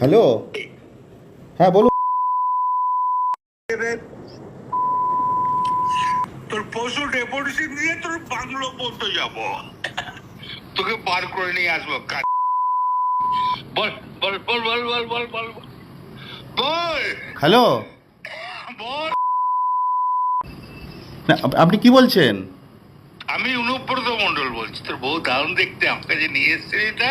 Hello? হ্যাঁ বলুন। তোর পশু ডেপুটেশন দিয়ে তোর বাংলো পর্যন্ত যাব। তোকে বার করে নিয়ে আসব কাজ। বল বল বল বল বল বল বল বল। বল। হ্যালো? বল। আপনি কি বলছেন? আমি অনুব্রত মন্ডল বলছি। তোর বউ দারুণ দেখতে আমাকে যে নিয়ে এসছে এটা।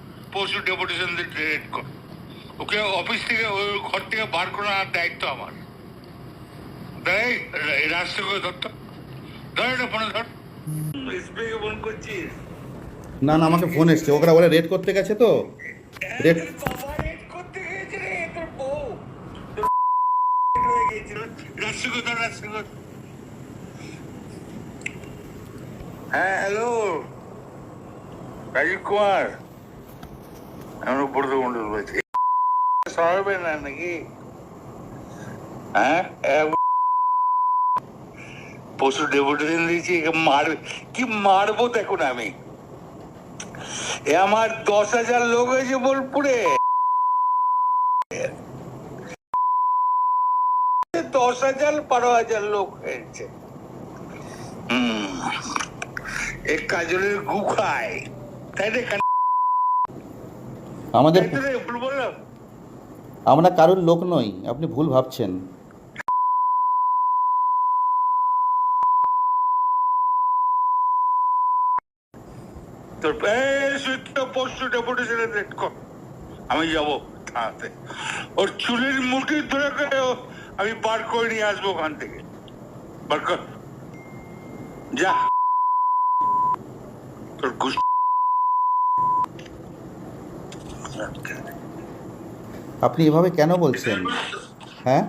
পোস্ট ডেপুটেশনদের ক্রিয়েট কর। ওকে অফিস থেকে ওই ঘর থেকে বার করার দায়িত্ব আমার। তাই রাষ্ট্রকে ধরতো ধর এটা ফোনে ধর। ফোন করছিস না না আমাকে ফোন এসছে। ওরা বলে রেড করতে গেছে তো। রেড হ্যাঁ হ্যালো রাজীব কুমার। আমি উপরত মন্ডল বলছি সরাবে না নাকি হ্যাঁ পশু ডেপুটেশন দিয়েছি মারবে কি মারবো দেখুন আমি এ আমার দশ হাজার লোক হয়েছে বোলপুরে দশ হাজার বারো হাজার লোক হয়েছে হুম এ কাজলের গু খায় তাই কান- আমাদের আমরা কারোর লোক নই আপনি ভুল ভাবছেন। আমি যাব থানাতে। ওর চুলের মুঠি ধরে করে আমি বার করে নিয়ে আসব ওখান থেকে। বার কর। যা। তোর আপনি এভাবে কেন বলছেন? হ্যাঁ?